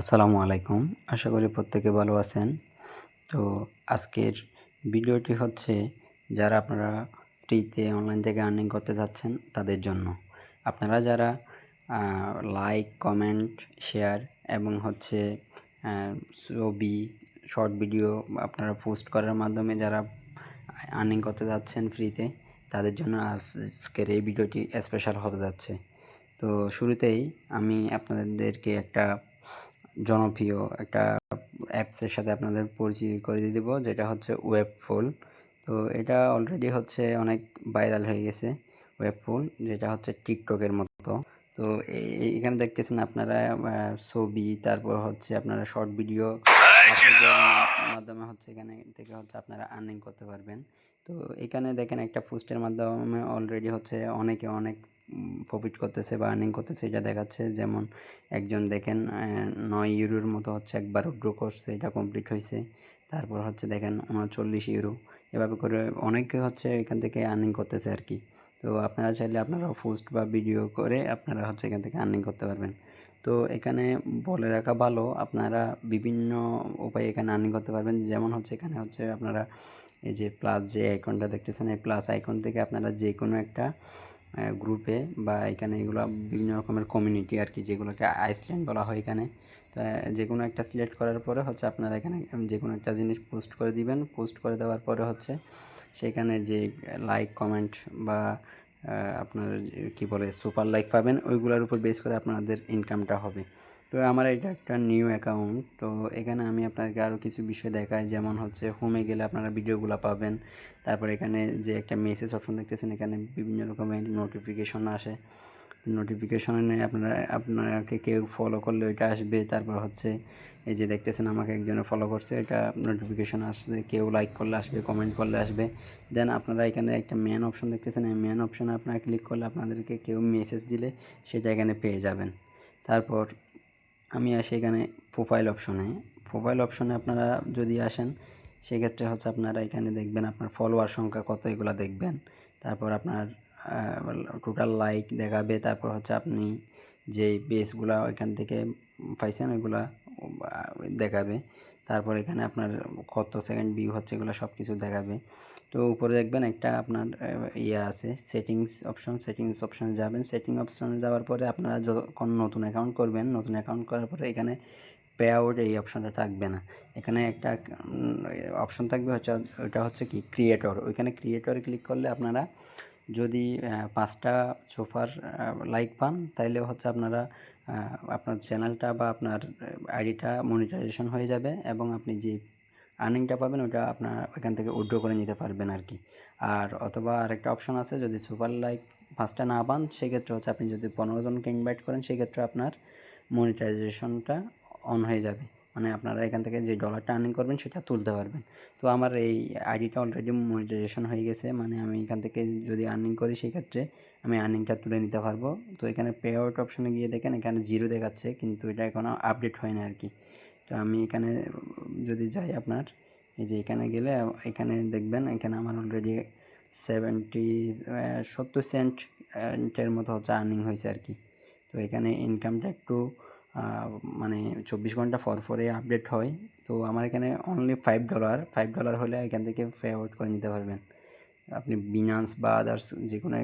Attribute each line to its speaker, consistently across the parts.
Speaker 1: আসসালামু আলাইকুম। আশা করি প্রত্যেকে ভালো আছেন। তো আজকের ভিডিওটি হচ্ছে যারা আপনারা ফ্রিতে অনলাইন থেকে আর্নিং করতে যাচ্ছেন তাদের জন্য। আপনারা যারা লাইক কমেন্ট শেয়ার এবং হচ্ছে ছবি শর্ট ভিডিও আপনারা পোস্ট করার মাধ্যমে যারা আর্নিং করতে যাচ্ছেন ফ্রিতে, তাদের জন্য আজকের এই ভিডিওটি স্পেশাল হতে যাচ্ছে। তো শুরুতেই আমি আপনাদেরকে একটা জনপ্রিয় একটা অ্যাপসের সাথে আপনাদের পরিচয় করে দিয়ে দেবো, যেটা হচ্ছে ওয়েব ফুল তো এটা অলরেডি হচ্ছে অনেক ভাইরাল হয়ে গেছে ওয়েব ফুল যেটা হচ্ছে টিকটকের মতো। তো এখানে দেখতেছেন আপনারা ছবি, তারপর হচ্ছে আপনারা শর্ট ভিডিও মাধ্যমে হচ্ছে এখানে থেকে হচ্ছে আপনারা আর্নিং করতে পারবেন। তো এখানে দেখেন একটা পোস্টের মাধ্যমে অলরেডি হচ্ছে অনেকে অনেক প্রফিট করতেছে বা আর্নিং করতেছে, এটা দেখাচ্ছে যেমন একজন দেখেন নয় ইউরোর মতো হচ্ছে একবার ড্র করছে, এটা কমপ্লিট হয়েছে। তারপর হচ্ছে দেখেন উনচল্লিশ ইউরো। এভাবে করে অনেকে হচ্ছে এখান থেকে আর্নিং করতেছে আর কি। তো আপনারা চাইলে আপনারা পোস্ট বা ভিডিও করে আপনারা হচ্ছে এখান থেকে আর্নিং করতে পারবেন। তো এখানে বলে রাখা ভালো, আপনারা বিভিন্ন উপায়ে এখানে আর্নিং করতে পারবেন। যেমন হচ্ছে এখানে হচ্ছে আপনারা এই যে প্লাস যে আইকনটা দেখতেছেন, এই প্লাস আইকন থেকে আপনারা যে কোনো একটা গ্রুপে বা এখানে এগুলো বিভিন্ন রকমের কমিউনিটি আর কি যেগুলোকে আইসল্যান্ড বলা হয় এখানে। তো যে কোনো একটা সিলেক্ট করার পরে হচ্ছে আপনারা এখানে যে কোনো একটা জিনিস পোস্ট করে দিবেন। পোস্ট করে দেওয়ার পরে হচ্ছে সেখানে যে লাইক কমেন্ট বা আপনার কি বলে সুপার লাইক পাবেন, ওইগুলোর উপর বেস করে আপনাদের ইনকামটা হবে। তো আমার এটা একটা নিউ অ্যাকাউন্ট তো এখানে আমি আপনাদেরকে আরও কিছু বিষয় দেখাই, যেমন হচ্ছে হোমে গেলে আপনারা ভিডিওগুলো পাবেন, তারপর এখানে যে একটা মেসেজ অপশন দেখতেছেন, এখানে বিভিন্ন রকমের নোটিফিকেশন আসে নোটিফিকেশনে আপনারা, আপনাকে কেউ ফলো করলে ওইটা আসবে, তারপর হচ্ছে এই যে দেখতেছেন আমাকে একজনে ফলো করছে এটা নোটিফিকেশন আসবে কেউ লাইক করলে আসবে কমেন্ট করলে আসবে দেন আপনারা এখানে একটা ম্যান অপশন দেখতেছেন, এই ম্যান অপশনে আপনারা ক্লিক করলে আপনাদেরকে কেউ মেসেজ দিলে সেটা এখানে পেয়ে যাবেন, তারপর আমি আসি এখানে প্রোফাইল অপশনে প্রোফাইল অপশনে আপনারা যদি আসেন, সেক্ষেত্রে হচ্ছে আপনারা এখানে দেখবেন আপনার ফলোয়ার সংখ্যা কত এগুলো দেখবেন। তারপর আপনার টোটাল লাইক দেখাবে। তারপর হচ্ছে আপনি যেই বেসগুলা এখান থেকে পাইছেন, ওইগুলা দেখাবে। তারপর এখানে আপনার কত সেকেন্ড ভিউ হচ্ছে এগুলো সব কিছু দেখাবে। তো উপরে দেখবেন একটা আপনার ইয়ে আছে সেটিংস অপশন সেটিংস অপশনে যাবেন। সেটিং অপশনে যাওয়ার পরে আপনারা যখন নতুন অ্যাকাউন্ট করবেন, নতুন অ্যাকাউন্ট করার পরে এখানে পে আউট এই অপশনটা থাকবে না। এখানে একটা অপশন থাকবে হচ্ছে ওইটা হচ্ছে কি? ক্রিয়েটর ওইখানে ক্রিয়েটরে ক্লিক করলে আপনারা যদি পাঁচটা সোফার লাইক পান, তাইলে হচ্ছে আপনারা আপনার চ্যানেলটা বা আপনার আইডিটা মনিটাইজেশন হয়ে যাবে এবং আপনি যে আর্নিংটা পাবেন ওটা আপনার ওইখান থেকে উইড্রো করে নিতে পারবেন আর কি আর অথবা আরেকটা অপশন আছে, যদি সুপার লাইক পাঁচটা না পান, সেক্ষেত্রে হচ্ছে আপনি যদি পনেরো জনকে ইনভাইট করেন, সেক্ষেত্রে আপনার মনিটাইজেশনটা অন হয়ে যাবে। মানে আপনারা এখান থেকে যে ডলারটা আর্নিং করবেন সেটা তুলতে পারবেন। তো আমার এই আইডিটা অলরেডি মনিটাইজেশন হয়ে গেছে। মানে আমি এখান থেকে যদি আর্নিং করি সেই ক্ষেত্রে আমি আর্নিংটা তুলে নিতে পারব। তো এখানে পে আউট অপশনে গিয়ে দেখেন, এখানে জিরো দেখাচ্ছে, কিন্তু এটা এখনও আপডেট হয় না আর কি তো আমি এখানে যদি যাই আপনার, এই যে এখানে গেলে, এখানে দেখবেন, এখানে আমার অলরেডি সেভেন্টি সত্তর সেন্ট এর মতো হচ্ছে আর্নিং হয়েছে আর কি তো এখানে ইনকামটা একটু মানে চব্বিশ ঘণ্টা পর পরে আপডেট হয়। তো আমার এখানে only five dollar five dollar হলে এখান থেকে পে আউট করে নিতে পারবেন। আপনি বিনান্স বা আদার্স যে কোনো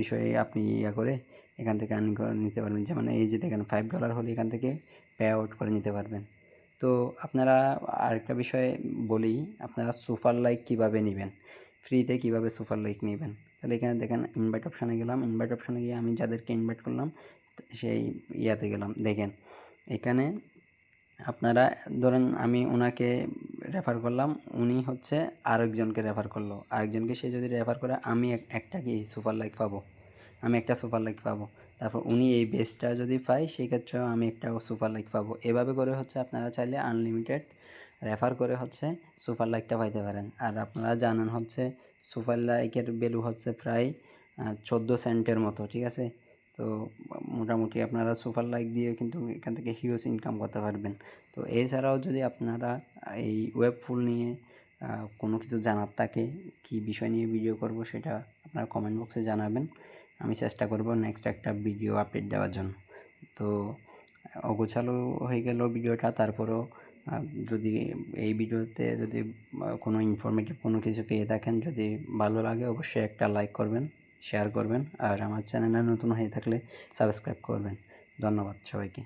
Speaker 1: বিষয়ে আপনি ইয়া করে এখান থেকে আর্নিং করে নিতে পারবেন। যেমন এই যে দেখেন ফাইভ ডলার হলে এখান থেকে পে আউট করে নিতে পারবেন। তো আপনারা আরেকটা বিষয়ে বলি, আপনারা সুপার লাইক কীভাবে নেবেন? ফ্রিতে কীভাবে সুপার লাইক নেবেন? তাহলে এখানে দেখেন ইনভাইট অপশানে গেলাম। ইনভাইট অপশানে গিয়ে আমি যাদেরকে ইনভাইট করলাম সেই ইয়াতে গেলাম। দেখেন, এখানে আপনারা ধরেন আমি ওনাকে রেফার করলাম, উনি হচ্ছে আরেকজনকে রেফার করল। আরেকজনকে সে যদি রেফার করে, আমি একটা কি সুপার লাইক পাবো? আমি একটা সুপার লাইক পাবো। তারপর উনি এই বেসটা যদি পাই সেই ক্ষেত্রেও আমি একটা সুপার লাইক পাবো। এভাবে করে হচ্ছে আপনারা চাইলে আনলিমিটেড রেফার করে হচ্ছে সুপার লাইকটা পাইতে পারেন। আর আপনারা জানেন হচ্ছে সুপার লাইকের ভ্যালু হচ্ছে প্রায় চোদ্দ সেন্টের মতো, ঠিক আছে? তো মোটামুটি আপনারা সুপার লাইক দিয়ে কিন্তু এখান থেকে হিউজ ইনকাম করতে পারবেন। তো এছাড়াও যদি আপনারা এই ওয়েব ফুল নিয়ে কোনো কিছু জানার থাকে, কি বিষয় নিয়ে ভিডিও করব সেটা আপনারা কমেন্ট বক্সে জানাবেন। আমি চেষ্টা করব নেক্সট একটা ভিডিও আপডেট দেওয়ার জন্য। তো অগোছালো হয়ে গেল ভিডিওটা তারপরেও যদি এই ভিডিওতে যদি কোনো ইনফরমেটিভ কোনো কিছু পেয়ে থাকেন, যদি ভালো লাগে অবশ্যই একটা লাইক করবেন। শেয়ার করবেন আর আমার চ্যানেলে নতুন হয়ে থাকলে সাবস্ক্রাইব করবেন। ধন্যবাদ সবাইকে।